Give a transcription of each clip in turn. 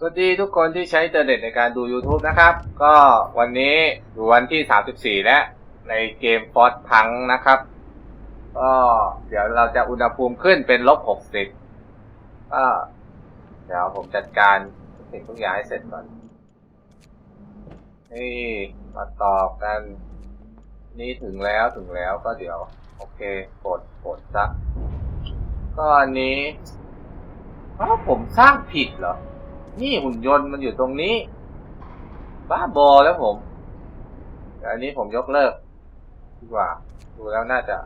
สวัสดีทุกคนที่ใช้อินเทอร์เน็ตในการดู YouTube นะครับ ก็วันนี้อยู่วันที่ 34 แล้ว ในเกมฟอสพังนะครับ ก็เดี๋ยวเราจะอุณหภูมิขึ้นเป็นลบ 60 ก็เดี๋ยวผมจัดการทุกสิ่งทุกอย่างให้เสร็จก่อน นี่มาต่อกัน นี่ถึงแล้วถึงแล้วก็เดี๋ยว โอเคกดกดซะก็อันนี้อ้าวผมสร้างผิดเหรอ นี่หุ่นยนต์มันอยู่ตรงนี้ บ้าบอแล้วผมแต่อันนี้ผมยกเลิกดีกว่า ดูแล้วน่าจะ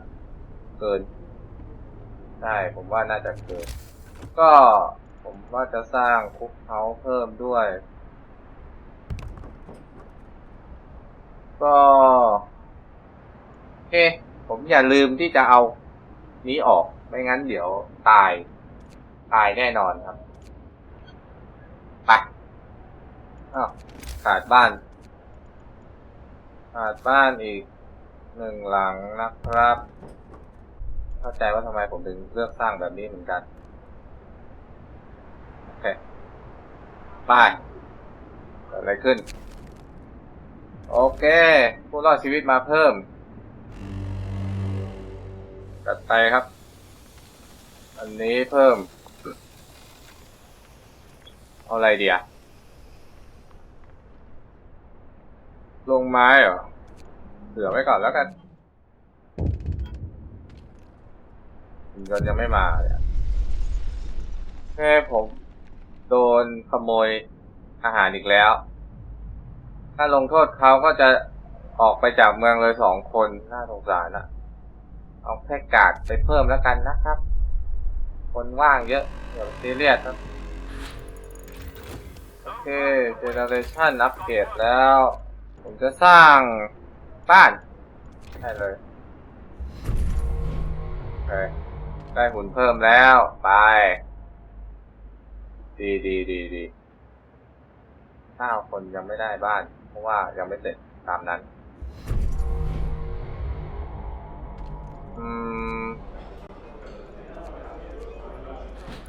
เกินใช่ผมว่าน่าจะเกิน ก็ผมว่าจะสร้างคุกเฮาเพิ่มด้วย ก็โอเคผมอย่าลืมที่จะเอานี้ออก ไม่งั้นเดี๋ยวตาย ตายแน่นอนครับ ไป อ้าวขาดบ้าน ขาดบ้านอีกหนึ่งหลังนะครับ เข้าใจว่าทำไมผมถึงเลือกสร้างแบบนี้เหมือนกัน โอเคไปเกิดอะไรขึ้น โอเคผู้รอดชีวิตมาเพิ่มจัดไปครับ อันนี้เพิ่ม เอาอะไรเดีอะ ลงไม้เหรอเหลือไว้ก่อนแล้วกันจนยังไม่มาเลยอะแค่ผมโดนขโมยอาหารอีกแล้ว ถ้าลงโทษเขาก็จะออกไปจากเมืองเลยสองคน น่าสงสารนะเอาแค่กาดไปเพิ่มแล้วกันนะครับ คนว่างเยอะอย่าซีเรียสครับ โอเค เจเนอเรชันอัปเกรดแล้ว ผมจะสร้างบ้านได้เลยโอเคได้หุ่นเพิ่มแล้ว ไป ดีดีดีดีเก้าคนยังไม่ได้บ้าน เพราะว่ายังไม่เสร็จตามนั้น อืม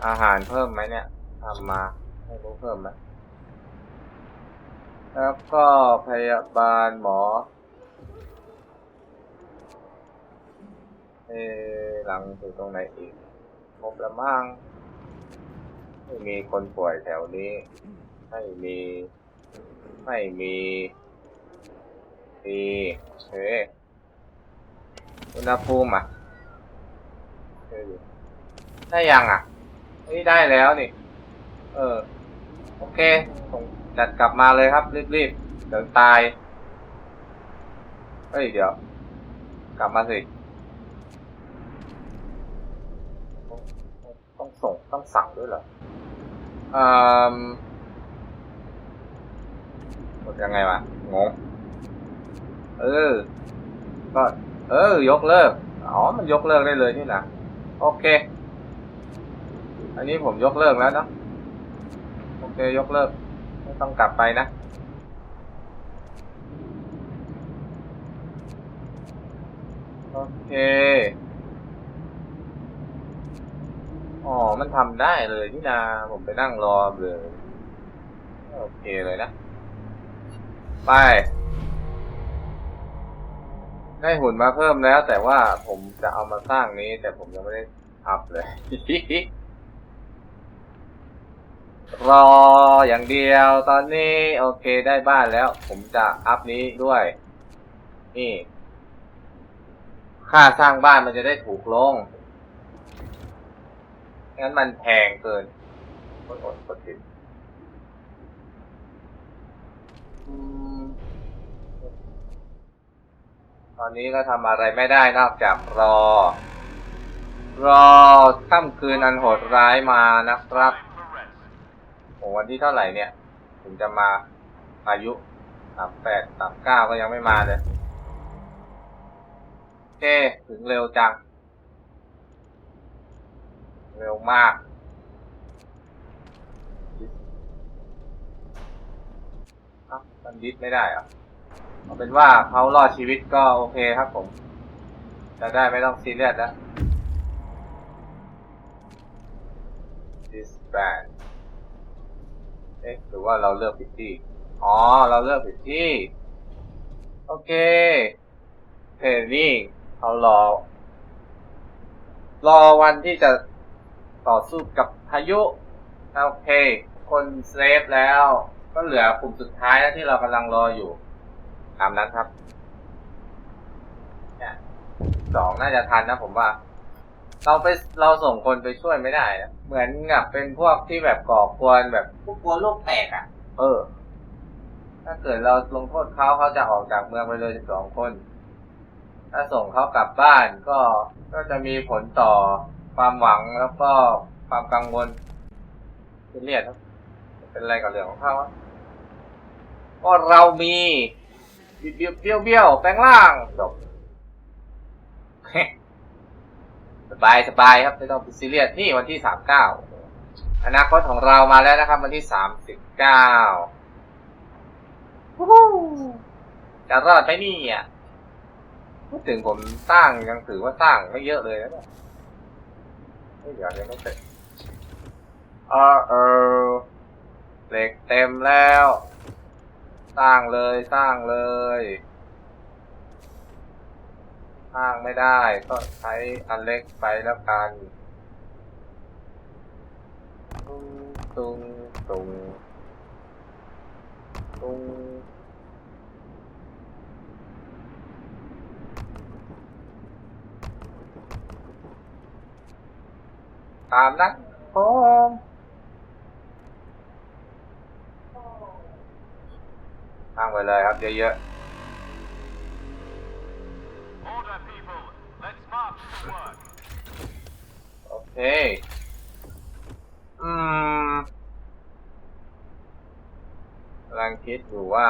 อาหารเพิ่มไหมเนี่ยทำมาให้รู้เพิ่มไหม แล้วก็พยาบาลหมอเอหลังอยู่ตรงไหนอีกครบแล้วมั่งไม่มีคนป่วยแถวนี้ ไม่มี ไม่มีมีโอเคอุณหภูมิอะได้ยังอะนี่ได้แล้วนี่ เออ โอเคส่ง จัดกลับมาเลยครับ รีบๆ เดี๋ยวตาย เฮ้ย เดี๋ยว กลับมาสิ ต้องส่งต้องสั่งด้วยเหรออืมกดยังไงวะงงเออ ก็ เออ ยกเลิก อ๋อ มันยกเลิกได้เลยนี่นะโอเค อันนี้ผมยกเลิกแล้วเนาะ โอเค ยกเลิก ไม่ต้องกลับไปนะ โอเค อ๋อ มันทำได้เลยนี่นาผมไปนั่งรอเลย โอเคเลยนะ ไป ได้หุ่นมาเพิ่มแล้ว แต่ว่าผมจะเอามาสร้างนี้ แต่ผมยังไม่ได้อัพเลย รออย่างเดียวตอนนี้โอเคได้บ้านแล้ว ผมจะอัพนี้ด้วย นี่ ค่าสร้างบ้านมันจะได้ถูกลง งั้นมันแพงเกินกดอดกดติดอืมตอนนี้ก็ทำอะไรไม่ได้นอกจากรอ รอค่ำคืนอันโหดร้ายมานะครับ โอ้วันที่เท่าไหร่เนี่ย ถึงจะมาอายุสามแปดสามเก้าก็ยังไม่มาเลยโอเคถึงเร็วจัง เร็วมากมันดิสไม่ได้อะเอาเป็นว่าเขารอดชีวิตก็โอเคครับผม จะได้ไม่ต้องซีเรียสแล้ว disband เอ๊ะหรือว่าเราเลือกผิดที่ อ๋อ เราเลือกผิดที่ โอเคโอเคนี่เขารอ รอวันที่จะต่อสู้กับพายุ โอเค คนเซฟแล้ว ก็เหลือกลุ่มสุดท้ายแล้วที่เรากำลังรออยู่ ตามนั้นครับสองน่าจะทันนะผมว่า เราไปเราส่งคนไปช่วยไม่ได้นะเหมือนกับเป็นพวกที่แบบก่อกวนแบบ พวกกลัวโลกแตกอะ เออ ถ้าเกิดเราลงโทษเขาเขาจะออกจากเมืองไปเลยสิบสองคน ถ้าส่งเขากลับบ้านก็ก็จะมีผลต่อความหวังแล้วก็ความกังวลเป็นเรียดครับเป็นอะไรกับเรื่องของเขาอะก็เรามีเบี้ยวเบี้ยวเบี้ยวแปลงร่างจบ สบายสบายครับไม่ต้องป็นซีเรียสนี่วันที่สามเก้าอนาคตของเรามาแล้วนะครับ วันที่สามสิบเก้าจะรอดไหมนี่อะพูดถึงผมสร้างยังถือว่าสร้างไม่เยอะเลยนะเนี่ยเดี๋ยวยังไม่เสร็จเออเออเหล็กเต็มแล้ว สร้างเลยสร้างเลย สร้างไม่ได้ ก็ใช้อันเล็กไปแล้วกันตุงตุงตุงตุงตามนั้นผมสร้งไปเลยครับเยอะ Order, people. Let's march to work. โอเค อืมกำลังคิดอยู่ว่า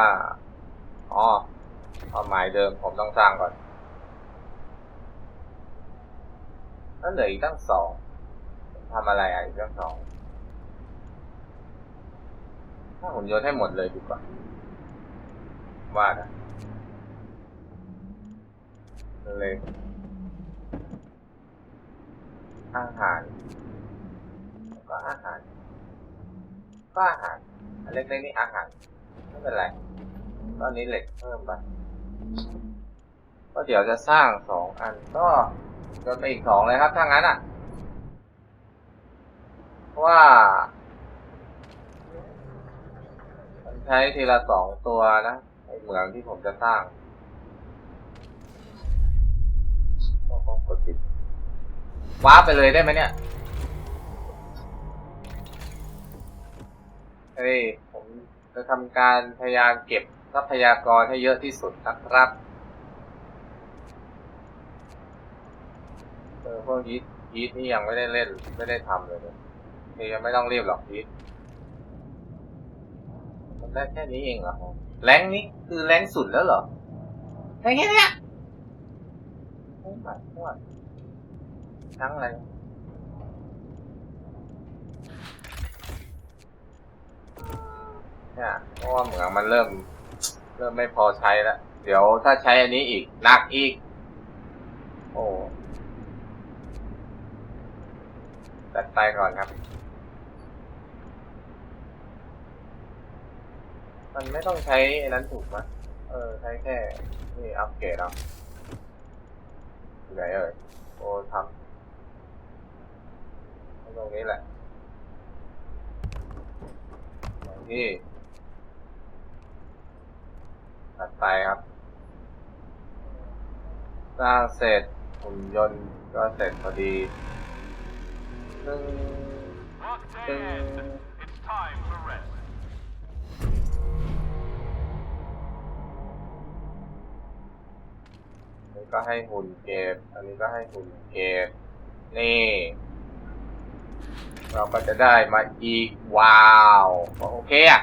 อ๋อเป้าหมายเดิมผมต้องสร้างก่อนแล้วเหลืออีกตั้งสองทำอะไรอะอีกตั้งสองถ้าหุ่นยนต์ให้หมดเลยดีกว่า ว่านะเลย อาหาร ก็อาหาร ก็อาหาร อันเล็กๆนี่อาหาร ไม่เป็นไรตอนนี้เหล็กเพิ่มไป ก็เดี๋ยวจะสร้างสองอันก็จนไปอีกสองเลยครับ ถ้างั้นอะเพราะว่ามันใช้ทีละสองตัวนะไอเหมืองที่ผมจะสร้างก็กดปิด ว้าร์ปไปเลยได้ไหมเนี่ย เฮ้ย ผมจะทำการพยายามเก็บทรัพยากรให้เยอะที่สุดนะครับ เออพวกยีดยีดนี่ยังไม่ได้เล่น ไม่ได้ทำเลยเนี่ยเฮ้ยยังไม่ต้องรีบหรอกยีดมันได้แค่นี้เองเหรอแรงนี้คือแรงสุดแล้วเหรอแค่นี้เนี่ยโอ้ my god ทั้งอะไรเนี่ยเพราะว่าเหมืองมันเริ่ม เริ่มไม่พอใช้แล้ว เดี๋ยวถ้าใช้อันนี้อีกหนักอีก โอ้จัดไปก่อนครับ มันไม่ต้องใช้อันนั้นถูกไหมเออ ใช้แค่ นี่อัปเกรดเอาไหนเอ่ยโอ้ทำ ตรงนี้แหละอย่างที่ตัดไปครับ สร้างเสร็จหุ่นยนต์ก็เสร็จพอดีซึ่ง Work day Ding. end. It's time for rest. อันนี้ก็ให้หุ่นเก็บ อันนี้ก็ให้หุ่นเก็บ นี่ เราก็จะได้มาอีก ว้าวโอเคอะ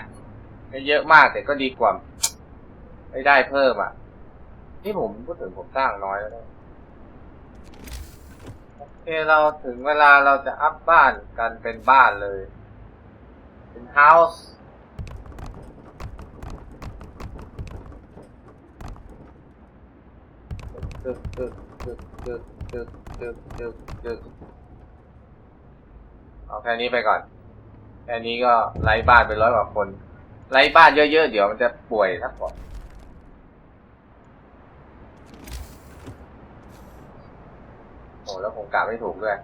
ไม่เยอะมากแต่ก็ดีกว่า ไม่ได้เพิ่มอะที่ผมพูดถึงผมสร้างน้อยแล้วโอเคเราถึงเวลาเราจะอัพบ้านกันเป็นบ้านเลย เป็นเฮาส์ตึกตึกตึกตึกตึกตึกตึก เอาแค่นี้ไปก่อน แค่นี้ก็ไร้บ้านไปร้อยกว่าคน ไร้บ้านเยอะๆ เดี๋ยวมันจะป่วยทักก่อนโอ้แล้วผมกะไม่ถูกด้วย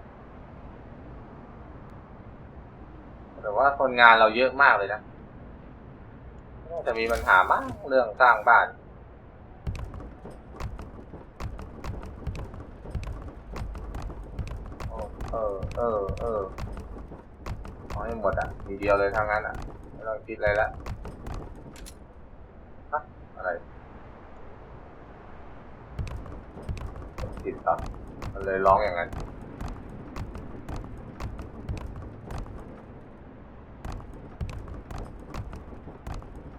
แต่ว่าคนงานเราเยอะมากเลยนะน่าจะมีปัญหามากเรื่องสร้างบ้านเออ เออ เออ เอาให้หมดอะทีเดียวเลยทางนั้นอะไม่ต้องคิดอะไรละฮะอะไรติดต่อมันเลยร้องอย่างนั้น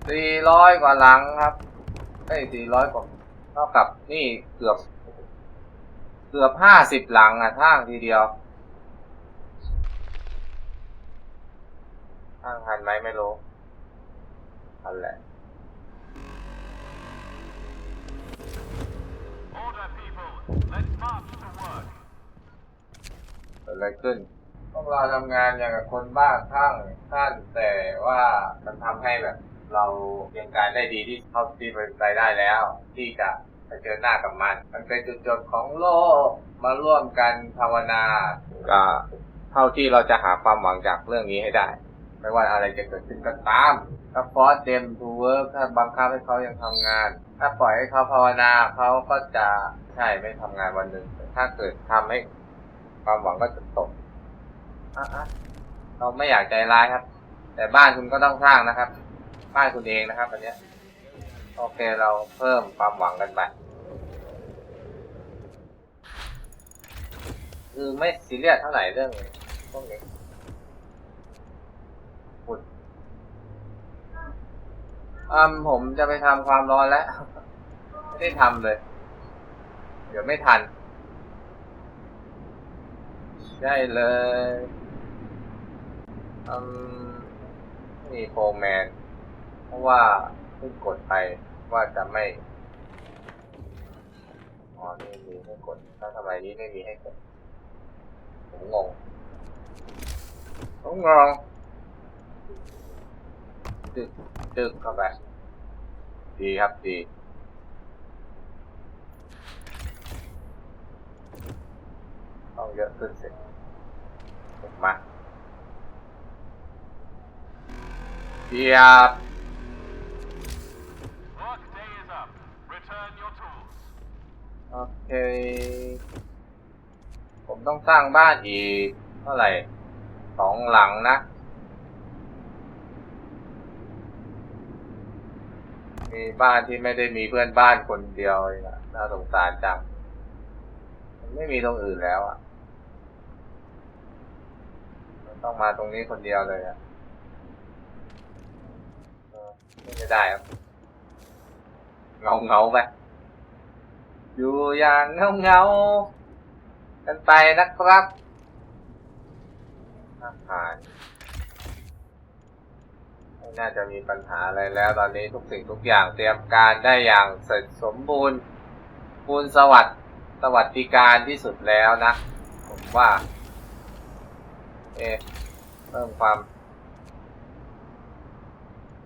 สี่ร้อยกว่าหลังครับเอ้สี่ร้อยกว่าเท่ากับนี่เกือบ เกือบห้าสิบหลังอะท่างทีเดียว ทางทันไหมไม่รู้ทันแหละ Order, people. Let's march to work. เกิดอะไรขึ้นพวกเราทำงานอย่างกับคนบ้าคลั่งท่านแต่ว่ามันทำให้แบบ เราเรียมการได้ดีที่เท่าที่เป็นไปได้แล้ว ที่จะเผชิญหน้ากับมัน มันเป็นจุดจบของโลกมาร่วมกันภาวนา ก็เท่าที่เราจะหาความหวังจากเรื่องนี้ให้ได้ ไม่ว่าอะไรจะเกิดขึ้นก็ตาม ถ้าฟอสเดมทูเวิร์กถ้าบังคับให้เขายังทำงาน ถ้าปล่อยให้เขาภาวนาเขาก็จะใช่ไม่ทำงานวันหนึ่งถ้าเกิดทำให้ความหวังก็จะตกเราไม่อยากใจร้ายครับ แต่บ้านคุณก็ต้องสร้างนะครับ บ้านคุณเองนะครับอันนี้โอเคเราเพิ่มความหวังกันไปคือไม่ซีเรียสเท่าไหร่เรื่องพวกนี้ขุด อืมผมจะไปทำความร้อนแล้ว ไม่ได้ทำเลย เดี๋ยวไม่ทัน ใช่เลยอืมนี่โฟร์แมน เพราะว่าเพิ่งกดไปว่าจะไม่อ๋อนี่มีให้กดถ้าทำไมนี้ไม่มีให้กดผมงงผมงง จึกจึกเข้าไป ดีครับดีต้องเยอะขึ้นสิผมมาเดียบ Work day is up. Return your tools. โอเค ผมต้องสร้างบ้านอีกเท่าไหร่สองหลังนะ มีบ้านที่ไม่ได้มีเพื่อนบ้านคนเดียวเองอะน่าสงสารจังมันไม่มีตรงอื่นแล้วอะมันต้องมาตรงนี้คนเดียวเลยอะไม่ได้ครับเงาเงาไปอยู่อย่างเงาเงากันไปนะครับอาหาร ไม่น่าจะมีปัญหาอะไรแล้ว ตอนนี้ทุกสิ่งทุกอย่างเตรียมการได้อย่างเสร็จสมบูรณ์บูรณ์สวัสดิ์สวัสดิการที่สุดแล้วนะ ผมว่า เอเพิ่มความ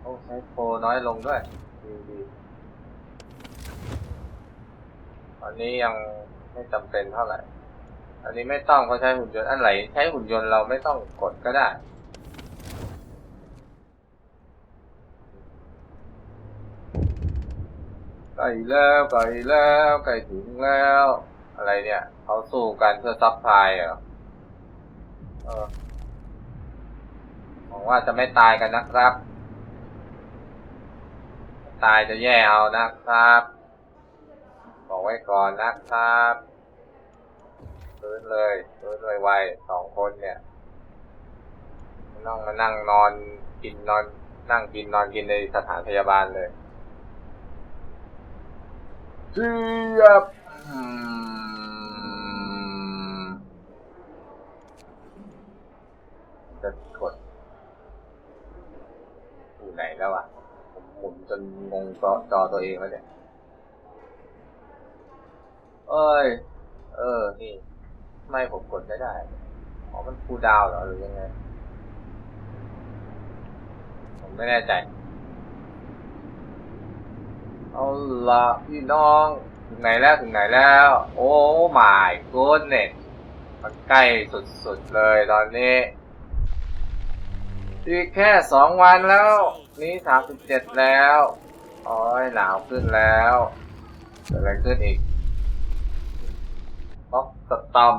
โอ้ใช้โฟน้อยลงด้วยดีดีตอนนี้ยังไม่จำเป็นเท่าไหร่ อันนี้ไม่ต้องเพราใช้หุ่นยนต์อันไหนใช้หุ่นยนต์เราไม่ต้องกดก็ได้ ก่แล้วไก่แล้วไก่ถึงแล้ว อะไรเนี่ยเขาสู้กันเพื่อซับพลายเหรอเออหวังว่าจะไม่ตายกันนะครับ ตายจะแย่เอานะครับ บอกไว้ก่อนนะครับฟื้นเลยฟื้นเลยไวสองคนเนี่ยไม่ต้องมานั่งนอนกินนอนนั่งกินนอนกินในสถานพยาบาลเลย เจียบจะกดอยู่ไหนแล้วอะ ผมหมุนจนงงจอจอตัวเองแล้วเนี่ยเอ้ย เออ นี่ ไม่ผมกดไม่ได้ อ๋อ มันคูดาวเหรอ หรือยังไง ผมไม่แน่ใจ เอาละพี่น้อง ถึงไหนแล้วถึงไหนแล้ว โอ้หมายกูเน็ตมันใกล้สุดๆเลยตอนนี้อีกแค่สองวันแล้ว นี่สามสิบเจ็ดแล้วโอ้ยหนาวขึ้นแล้วเกิดอะไรขึ้นอีกบ็อกสตอม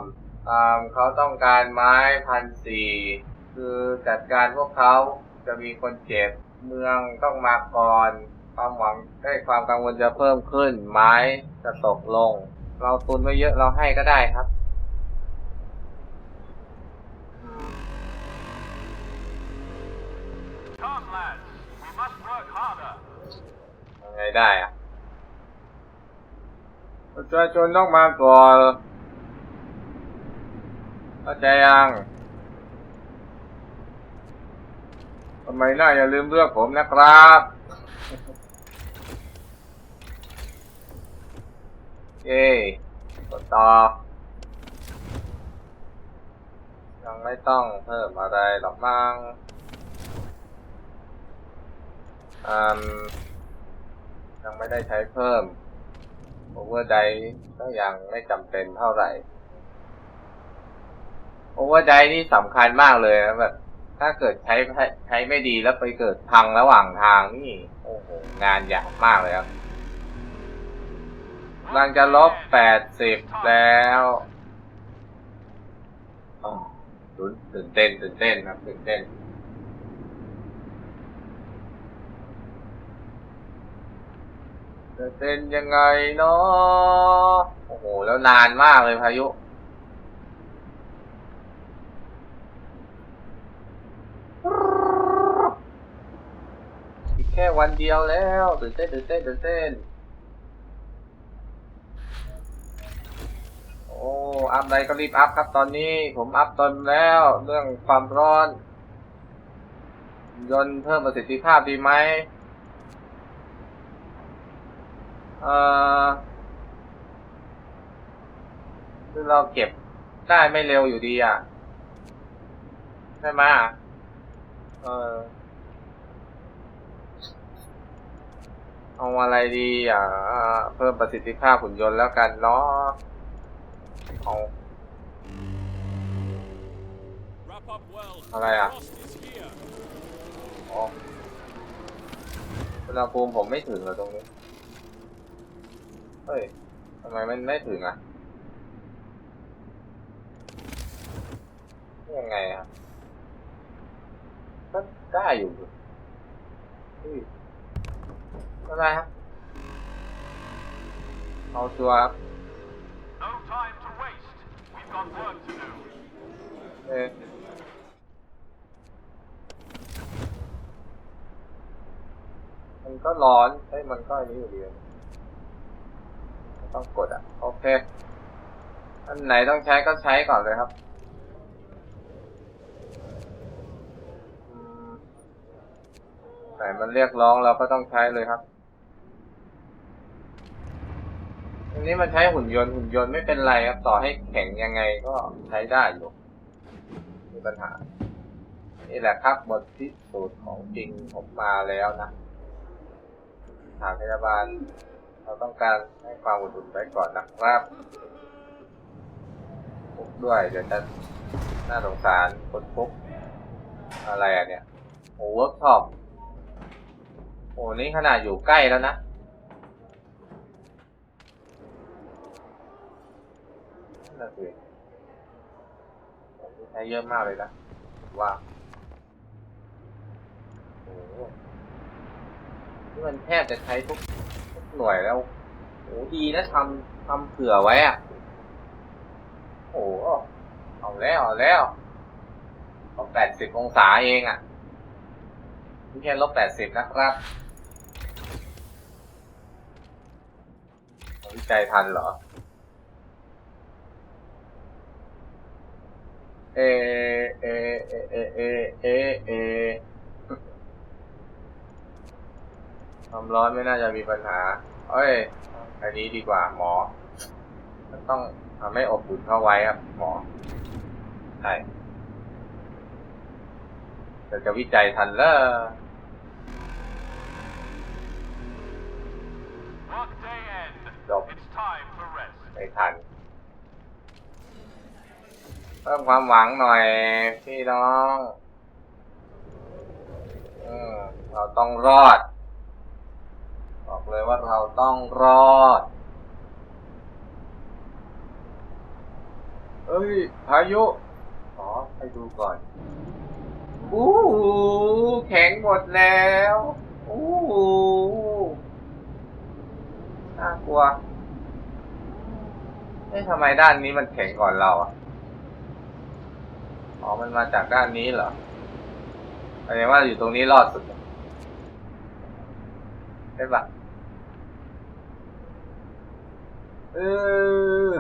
ตามเขาต้องการไม้พันสี่คือจัดการพวกเขาจะมีคนเจ็บเมืองต้องมาก่อน ความหวังได้ความกังวลจะเพิ่มขึ้น ไม้จะตกลง เราตุนไว้เยอะเราให้ก็ได้ครับ Come, lads. We must work harder. ยังไงได้อะประชาชนต้องมาก่อนเข้าใจยังทำไมน่าอย่าลืมเลือกผมนะครับ เย้กดต่อ ยังไม่ต้องเพิ่มอะไรหรอกมั้งอืมยังไม่ได้ใช้เพิ่ม Over d i ก็ยังไม่จำเป็นเท่าไหร่ Over d i นี่สำคัญมากเลยนะแบบ ถ้าเกิดใช้ใช้ไม่ดีแล้วไปเกิดพังระหว่างทางนี่ โอ้โห งานยากมากเลยครับกำลังจะลบแปดสิบแล้วอ๋อตื่นตื่นเต้นตื่นเต้นครับตื่นเต้นจะเป็นยังไงเนาะโอ้โห แล้วนานมากเลยพายุ อีก แค่วันเดียวแล้วตื่นเต้นตื่นเต้นตื่นเต้น โอ้อัพใดก็รีบอัพครับตอนนี้ผมอัพตนแล้วเรื่องความร้อน ยนต์เพิ่มประสิทธิภาพดีไหมเออคือเราเก็บได้ไม่เร็วอยู่ดีอะ ใช่ไหมอะเออ เอาอะไรดีอะอ่าเพิ่มประสิทธิภาพหุ่นยนต์แล้วกันเนาะเอาอะไรอะอ๋ออุณหภูมิผมไม่ถึงเหรอตรงนี้ เฮ้ยทำไมมันไม่ถึงอะยังไงอะก็ได้อยู่เฮ้ย ก็ได้ครับ เอาตัวครับ No time to waste. We've got work to do. เอ๊ะมันก็ร้อนเฮ้ยมันก็อันนี้อยู่ดีนะต้องกดอะ โอเค อันไหนต้องใช้ก็ใช้ก่อนเลยครับอืมไหนมันเรียกร้องเราก็ต้องใช้เลยครับ อั นนี้มันใช้หุ่นยนต์หุ่นยนต์ไม่เป็นไรครับ ต่อให้แข็งยังไงก็ใช้ได้อยู่ไมมีปัญหา นี่แหละครับบทพิสูจน์ของจริงผมมาแล้วนะสถานพยาบาล เราต้องการให้ความอุดหนุนไว้ก่อนนะครับปุ๊บด้วยเดี๋ยวจะน่าสงสารคนปุ๊บอะไรอะเนี่ยโอ้เวิร์กช็อปโอ้นี่ขนาดอยู่ใกล้แล้วนะ นั่นสิผมใช้เยอะมากเลยนะว่าโอ้นี่มันแทบจะใช้ทุกทุกหน่วยแล้วโอ้ดีนะทำทำเผื่อไว้อะโอ้โหเอาแล้วเอาแล้วลบแปดสิบองศาเองอะ่ะนี่แค่ลบแปดสิบนะครับวิจัยทันเหรอ เอเอเอเอเอเอเอความร้อนไม่น่าจะมีปัญหา เอ้ย อันนี้ดีกว่าหมอมต้องทำให้อบอุ่นเข้าไว้ครับ หมอ ใช่จะวิจัยทันแล้วจบ It's time for rest. ไม่ทัน เพิ่มความหวังหน่อยพี่น้องอเราต้องรอด บอกเลยว่าเราต้องรอด เอ้ยพายุขอให้ดูก่อนอู้หูแข็งหมดแล้วอู้หูน่ากลัวเอ๊ะทำไมด้านนี้มันแข็งก่อนเราอะ อ๋อ มันมาจากด้านนี้เหรอแสดงว่าอยู่ตรงนี้รอดสุดใช่ปะเออ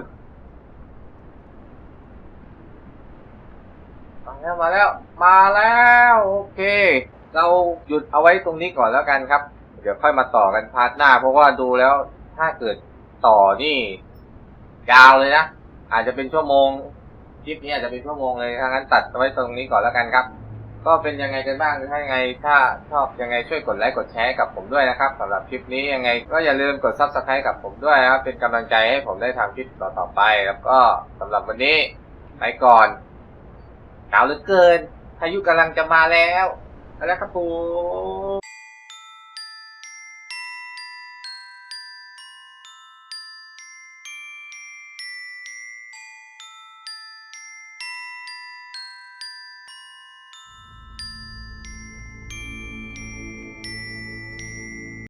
มาแล้วมาแล้ว มาแล้ว โอเค เราหยุดเอาไว้ตรงนี้ก่อนแล้วกันครับ เดี๋ยวค่อยมาต่อกันพาร์ทหน้า เพราะว่าดูแล้วถ้าเกิดต่อนี่ ยาวเลยนะ อาจจะเป็นชั่วโมง คลิปนี้อาจจะเป็นชั่วโมงเลยถ้างั้นตัดไว้ตรงนี้ก่อนแล้วกันครับ ก็เป็นยังไงกันบ้างถ้ายังไงถ้าชอบยังไงช่วยกดไลค์กดแชร์กับผมด้วยนะครับสำหรับคลิปนี้ยังไง ก็อย่าลืมกด subscribe กับผมด้วยครับเป็นกำลังใจให้ผมได้ทำคลิปต่อๆไป แล้วก็สำหรับวันนี้ไปก่อนหนาวเหลือเกินพายุกำลังจะมาแล้วแล้วครับผม